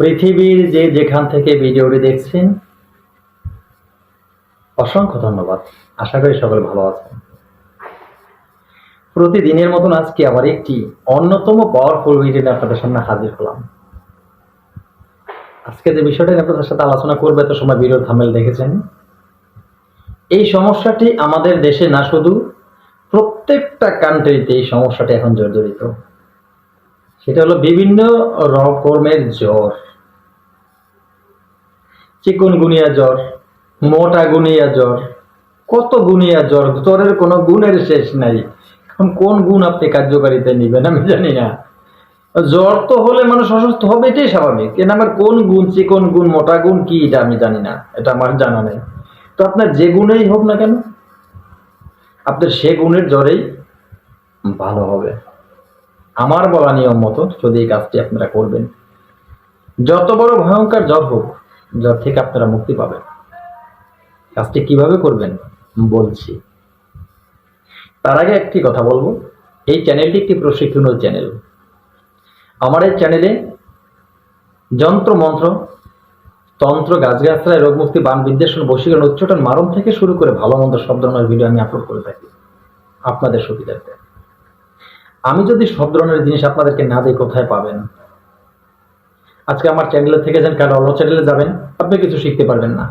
পৃথিবীর যে যেখান থেকে ভিডিওটি দেখছেন, অসংখ্য ধন্যবাদ। আশা করি সকলে ভালো আছেন। প্রতিদিনের মতন আজকে আবার একটি অন্যতম পাওয়ারফুল ভিডিও আপনাদের সামনে হাজির হলাম। আজকে যে বিষয়টা আপনাদের সাথে আলোচনা করবে, এত সময় ভিডিও থামেল দেখেছেন। এই সমস্যাটি আমাদের দেশে না শুধু, প্রত্যেকটা কান্ট্রিতে এই সমস্যাটি এখন জর্জরিত। সেটা হলো বিভিন্ন রকমের জ্বর। চিকন গুনিয়া জ্বর, মোটা গুনিয়া জ্বর, কত গুনিয়া জ্বর? জ্বরের কোনো গুণের শেষ নাই। এখন কোন গুণ আপনি কার্যকারিতা নেবেন আমি জানি না। জ্বর তো হলে মানুষ অসুস্থ হবে, এটাই স্বাভাবিক। কিন্তু আমার কোন গুণ, চিকন গুণ, মোটা গুণ, কি এটা আমি জানি না। এটা আমার জানা নেই। তো আপনার যে গুণেই হোক না কেন, আপনার সে গুণের জ্বরেই ভালো হবে। আমার বলা নিয়ম মতো যদি এই কাজটি আপনারা করবেন, যত বড় ভয়ঙ্কর জ্বর হোক জ্বর থেকে আপনারা মুক্তি পাবেন। কাজটি কীভাবে করবেন, বলছি। তার আগে একটি কথা বলব। এই চ্যানেলটি একটি প্রশিক্ষণীয় চ্যানেল। আমার এই চ্যানেলে যন্ত্র মন্ত্র, তন্ত্র গাছগাছরায় রোগ মুক্তি, বান বিদ্বেষণ, বশীকরণ, উচ্চটন, মারণ থেকে শুরু করে ভালো মন্দ সব ধরনের ভিডিও আমি আপলোড করে থাকি। আপনাদের সুবিধার্থে। আমি যদি সব ধরনের জিনিস আপনাদেরকে না দিই, কোথায় পাবেন? আজকে আমার চ্যানেলে থেকে যান, কারণ অন্য চ্যানেলে যাবেন, আপনি কিছু শিখতে পারবেন না।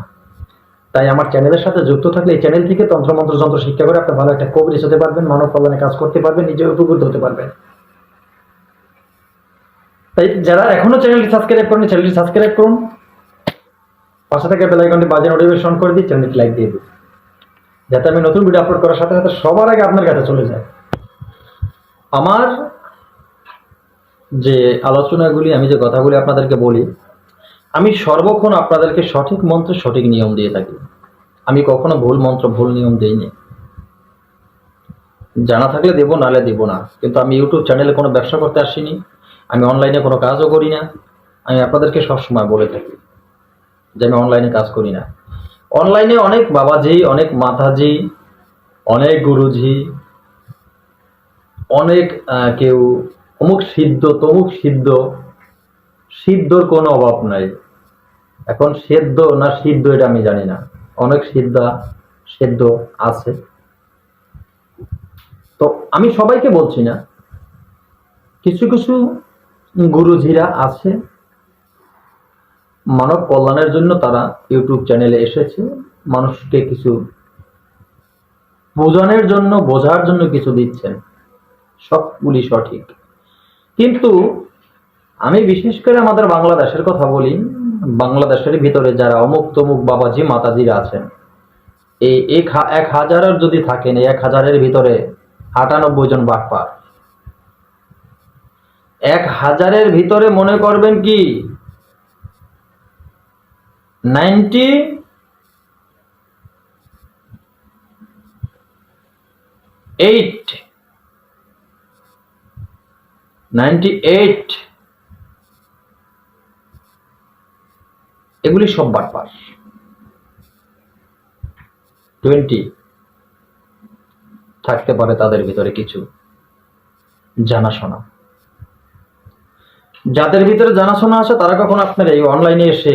তাই আমার চ্যানেলের সাথে যুক্ত থাকলে এই চ্যানেল থেকে তন্ত্রমন্ত্র, যন্ত্র শিক্ষা করে আপনি ভালো একটা কবিরিশ হতে পারবেন, মানব কল্যাণে কাজ করতে পারবেন, নিজে উপকৃত হতে পারবেন। তাই যারা এখনও চ্যানেলটি সাবস্ক্রাইব করেন চ্যানেলটি সাবস্ক্রাইব করুন। পাশে থেকে বেল আইকনটি বাজে নোটিফিকেশন করে দিই চ্যানেলটি লাইক দিয়ে দিন। যাতে আমি নতুন ভিডিও আপলোড করার সাথে সাথে সবার আগে আপনার কাছে চলে যায়। আমার যে আলোচনাগুলি, আমি যে কথাগুলি আপনাদেরকে বলি, আমি সর্বক্ষণ আপনাদেরকে সঠিক মন্ত্র সঠিক নিয়ম দিয়ে থাকি। আমি কখনো ভুল মন্ত্র, ভুল নিয়ম দিইনি। জানা থাকলে দেবো নালে দেবো না। কিন্তু আমি ইউটিউব চ্যানেলে কোনো ব্যবসা করতে আসিনি, আমি অনলাইনে কোনো কাজও করি না। আমি আপনাদেরকে সবসময় বলে থাকি যে আমি অনলাইনে কাজ করি না। অনলাইনে অনেক বাবাজি, অনেক মাথাজি অনেক গুরুজি, অনেক কেউ অমুক সিদ্ধ, তমুক সিদ্ধ। সিদ্ধর কোনো অভাব নাই। এখন সেদ্ধ না সিদ্ধ এটা আমি জানি না। অনেক সিদ্ধা, সেদ্ধ আছে। তো আমি সবাইকে বলছি না। কিছু কিছু গুরুজিরা আছে। মানব কল্যাণের জন্য তারা ইউটিউব চ্যানেলে এসেছে। মানুষকে কিছু বোঝানোর জন্য, বোঝার জন্য কিছু দিচ্ছেন। সবগুলি সঠিক। কিন্তু আমি বিশেষ করে আমাদের বাংলাদেশের কথা বলি, বাংলাদেশের ভিতরে যারা অমুক তমুক বাবাজি, মাতাজিরা আছেন, এই এক হাজারের যদি থাকেন, এই এক হাজারের ভিতরে আটানব্বই জন বাটপার। এক হাজারের ভিতরে মনে করবেন কি? নাইনটি এইট এগুলি সব বাটপার টোয়েন্টি। থাকতে পারে তাদের ভিতরে কিছু জানাশোনা। যাদের ভিতরে জানাশোনা আছে, তারা কখন আপনার এই অনলাইনে এসে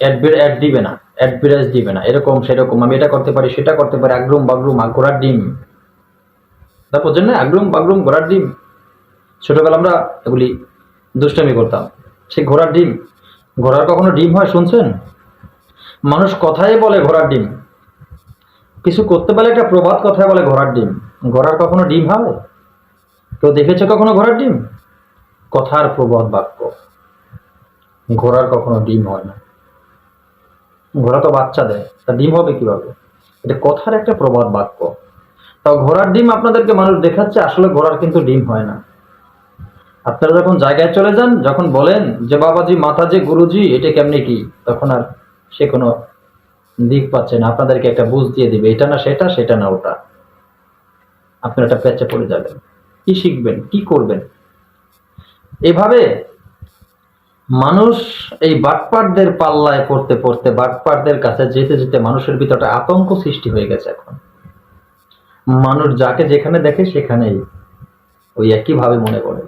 অ্যাড দিবে না অ্যাডভার্টাইজ দিবে না, এরকম, সেরকম, আমি এটা করতে পারি, সেটা করতে পারি, আগ্রুম বাগরুম ঘোড়ার ডিম। তারপর জন্য আগ্রুম বাগরুম, ঘোড়ার ডিম ছোটবেলা আমরা এগুলি দুষ্টামি করতাম। সেই ঘোড়ার ডিম, ঘোড়ার কখনো ডিম হয় শুনছেন? মানুষ কথাই বলে ঘোড়ার ডিম। কিছু করতে পারলে একটা প্রবাদ কথায় বলে ঘোড়ার ডিম। ঘোড়ার কখনো ডিম হয় কেউ দেখেছে কখনো ঘোড়ার ডিম? কথার প্রবাদ বাক্য। ঘোড়ার কখনো ডিম হয় না। ঘোড়া তো বাচ্চা দেয়, তা ডিম হবে কীভাবে? এটা কথার একটা প্রবাদ বাক্য। তাও ঘোড়ার ডিম আপনাদেরকে মানুষ দেখাচ্ছে, আসলে ঘোড়ার কিন্তু ডিম হয় না। আপনারা যখন জায়গায় চলে যান, যখন বলেন যে, বাবাজি, মাতাজি, গুরুজি, এটা কেমনি কি? তখন আর সে কোনো দিক পাচ্ছে না। আপনাদেরকে একটা বুঝ দিয়ে দিবে, এটা না সেটা সেটা না ওটা। আপনারা একটা পেঁচে পড়ে যাবেন। কি শিখবেন? কি করবেন? এভাবে মানুষ এই বাটপারদের পাল্লায় পড়তে পড়তে বাটপারদের কাছে যেতে যেতে মানুষের ভিতরে একটা আতঙ্ক সৃষ্টি হয়ে গেছে এখন। মানুষ যাকে যেখানে দেখে সেখানেই ওই একইভাবে মনে করে।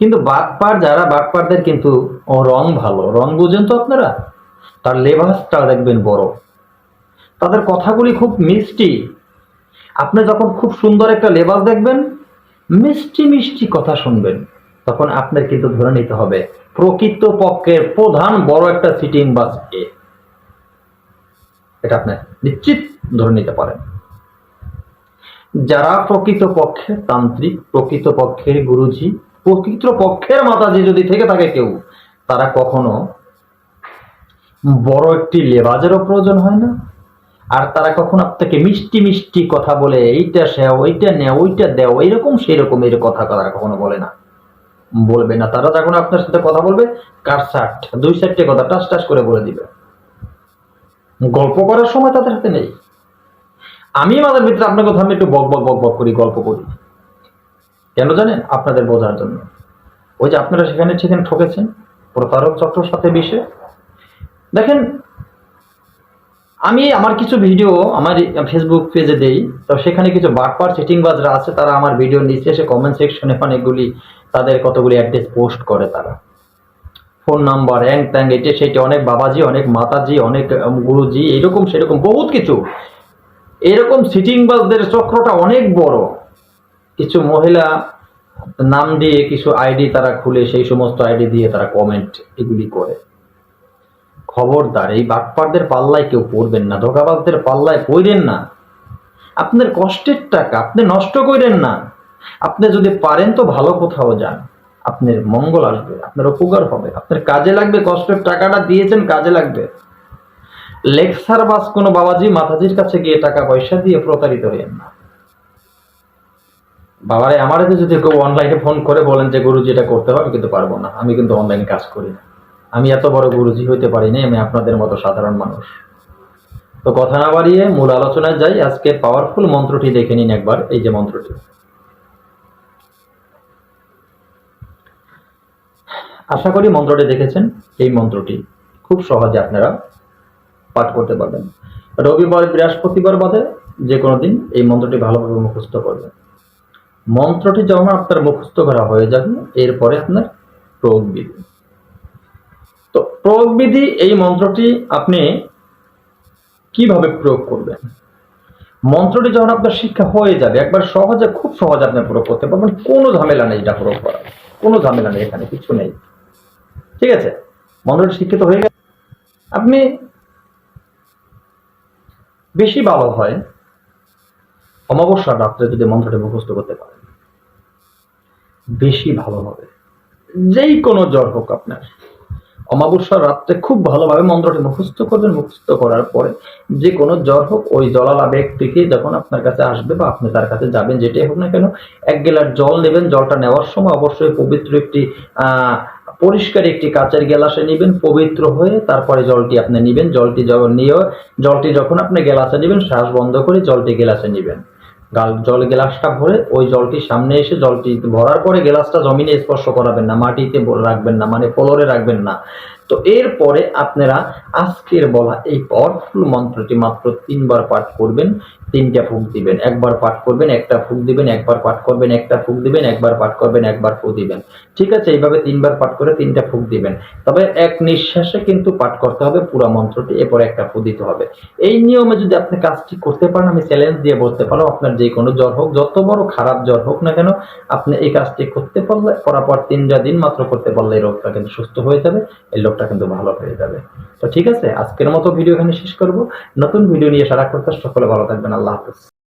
কিন্তু বাটপার যারা, বাটপারদের কিন্তু, ও রং ভালো। রং বুঝেন তো আপনারা? তার লেবাসটা দেখবেন বড়। তাদের কথাগুলি খুব মিষ্টি। আপনি যখন খুব সুন্দর একটা লেবাস দেখবেন, মিষ্টি মিষ্টি কথা শুনবেন। তখন আপনার কিন্তু ধরে নিতে হবে প্রকৃত পক্ষের প্রধান বড় একটা সিটিং বাস এ। এটা আপনি নিশ্চিত ধরে নিতে পারেন। যারা প্রকৃত পক্ষের তান্ত্রিক প্রকৃত পক্ষের গুরুজি প্রকৃত পক্ষের মাতাজি যদি থেকে থাকে কেউ, তারা কখনো বড় একটি লেবাজেরও প্রয়োজন হয় না। আর তারা কখনো আপনাকে মিষ্টি মিষ্টি কথা বলে, এইটা সে ওইটা নেও ওইটা দেও, এইরকম সেরকম এর কথা তারা কখনো বলে না। বলবে না। তারা যখন আপনার সাথে কথা বলবে, কার ষাট দুই চারটে কথা টাস টাস করে বলে দিবে। গল্প করার সময় তাদের হাতে নেই। আমি আমাদের ভিতরে আপনার কথা আমি একটু বক বক বক বক করি গল্প করি। কেন জানেন? আপনাদের বোঝার জন্য। ওই যে আপনারা সেখানে সেখানে ঠকেছেন, প্রতারক চক্রের সাথে বিষে দেখেন, আমি আমার কিছু ভিডিও আমার ফেসবুক পেজে দেই, তো সেখানে কিছু বাটপার চিটিংবাজরা আছে, তারা আমার ভিডিও নিচে এসে কমেন্ট সেকশনে অনেকগুলি তাদের কতগুলি অ্যাড্রেস পোস্ট করে তারা। ফোন নাম্বার অ্যাং ট্যাং এটা, সেটা, অনেক বাবাজি, অনেক মাতাজি, অনেক গুরুজি, এরকম সেরকম, বহুত কিছু। এরকম সিটিংবাজদের চক্রটা অনেক বড়। কিছু মহিলা নাম দিয়ে কিছু আইডি তারা খুলে সেই সমস্ত আইডি দিয়ে তারা কমেন্ট এগুলি করে। খবরদার, এই বাটপারদের পাল্লায় কেউ পড়বেন না, ধোকাবাজদের পাল্লায় পড়েন না। আপনার কষ্টের টাকা, আপনি নষ্ট করেন না। আপনি যদি পারেন তো ভালো কোথাও যান। আপনার মঙ্গল আসবে, আপনার উপকার হবে। আপনার কাজে লাগবে, কষ্টের টাকাটা দিয়েছেন, কাজে লাগবে। লেকচার বাস কোনো বাবাজি, মাতাজির কাছে গিয়ে টাকা পয়সা দিয়ে প্রতারিত হইয়েন না। বাবারে আমার যদি কেউ অনলাইনে ফোন করে বলেন যে, গুরুজি, এটা করতে হবে কিন্তু পারব না। আমি কিন্তু অনলাইনে কাজ করি না। আমি এত বড় গুরুজি হইতে পারি না আমি আপনাদের মতো সাধারণ মানুষ। তো কথা না বাড়িয়ে মূল আলোচনায় যাই। আজকে পাওয়ারফুল মন্ত্রটি দেখে নিন একবার, এই যে মন্ত্রটি। আশা করি মন্ত্রটি দেখেছেন। এই মন্ত্রটি খুব সহজে আপনারা পাঠ করতে পারবেন। রবিবার, বৃহস্পতিবার বাদে যে কোনো দিন এই মন্ত্রটি ভালোভাবে মুখস্থ করবেন। মন্ত্রটি যখন আপনার মুখস্থ করা হয়ে যাবে, এরপরে আপনার প্রয়োগ বিধি। তো প্রয়োগ বিধি, এই মন্ত্রটি আপনি কীভাবে প্রয়োগ করবেন? মন্ত্রটি যখন আপনার শিক্ষা হয়ে যাবে, একবার সহজে, খুব সহজে আপনি প্রয়োগ করতে পারবেন। কোনো ঝামেলা নেই এটা প্রয়োগ করার। কোনো ঝামেলা নেই এখানে, কিছু নেই। ঠিক আছে? মন্ত্রটি শিক্ষিত হয়ে গেছে। আপনি বেশি ভালো হয় অমাবস্যার রাত্রে যদি মন্ত্রটি মুখস্থ করতে পারেন, বেশি ভালো হবে। যেই কোনো জ্বর হোক আপনার। অমাবস্যার রাত্রে খুব ভালোভাবে মন্ত্রটি মুখস্থ করবেন। মুখস্থ করার পরে যে কোনো জ্বর হোক, ওই জলালা ব্যক্তিকে যখন আপনার কাছে আসবে বা আপনি তার কাছে যাবেন, যেটাই হোক না কেন, এক গেলার জল নেবেন। জলটা নেওয়ার সময় অবশ্যই পবিত্র একটি পরিষ্কার একটি কাচের গ্লাসে নেবেন। পবিত্র হয়ে তারপরে জলটি আপনি নেবেন। জলটি যখন নিয়ে, জলটি যখন আপনি গ্লাসে নেবেন, শ্বাস বন্ধ করে জলটি গ্লাসে নেবেন। গাল, জল গ্লাসটা ভরে ওই জলটি সামনে এসে জলটি ভরার পরে গ্লাসটা জমিনে স্পর্শ করাবেন না, মাটিতে রাখবেন না মানে ফ্লোরে রাখবেন না। তো এরপরে আপনারা আজকের বলা এই পাওয়ারফুল মন্ত্রটি মাত্র তিনবার পাঠ করবেন, তিনটা ফুক দিবেন। একবার পাঠ করবেন, একটা ফুক দিবেন, একবার পাঠ করবেন, একটা ফুক দিবেন, একবার পাঠ করবেন, একবার ফুক দিবেন। ঠিক আছে, এইভাবে তিনবার পাঠ করে তিনটা ফুক দিবেন। তবে এক নিঃশ্বাসে কিন্তু পাঠ করতে হবে, পুরো মন্ত্রটি, এরপর একটা ফুক দিতে হবে। এই নিয়মে যদি আপনি কাজটি করতে পারেন, আমি চ্যালেঞ্জ দিয়ে বলতে পারো আপনার যে কোনো জ্বর হোক, যত বড় খারাপ জ্বর হোক না কেন, আপনি এই কাজটি করতে পারলে, করার পর তিনটা দিন মাত্র করতে পারলে এই রোগটা কিন্তু সুস্থ হয়ে যাবে, এই লোকটা কিন্তু ভালো হয়ে যাবে। তো ঠিক আছে, আজকের মতো ভিডিও এখানে শেষ করব। নতুন ভিডিও নিয়ে সারা করতে, সকলে ভালো থাকবেন। আল্লাহ হাফেজ।